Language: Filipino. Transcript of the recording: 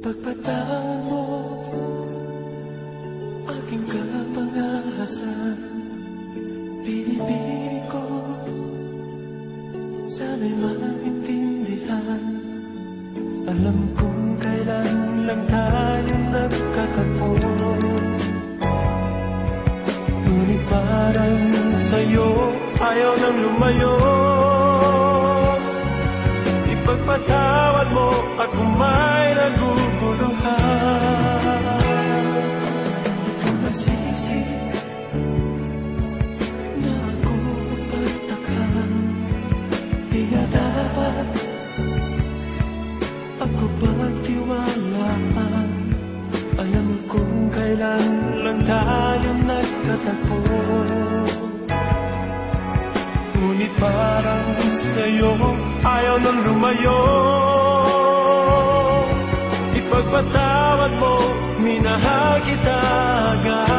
Pagpatawad mo Aking kapangahasan Pinipili ko. Sana'y maintindihan. Alam kong kailan lang tayo nagkatagpo Ngunit parang sa'yo Ayaw nang lumayo. Ipagpatawad mo at kung may naguguluhan Di ko masisi na ako pagtakhan Di nga kailan lang tayo nagkatagpo Ngunit parang sa'yo ayaw nang lumayo. Ipagpatawad mo, minahal kita agad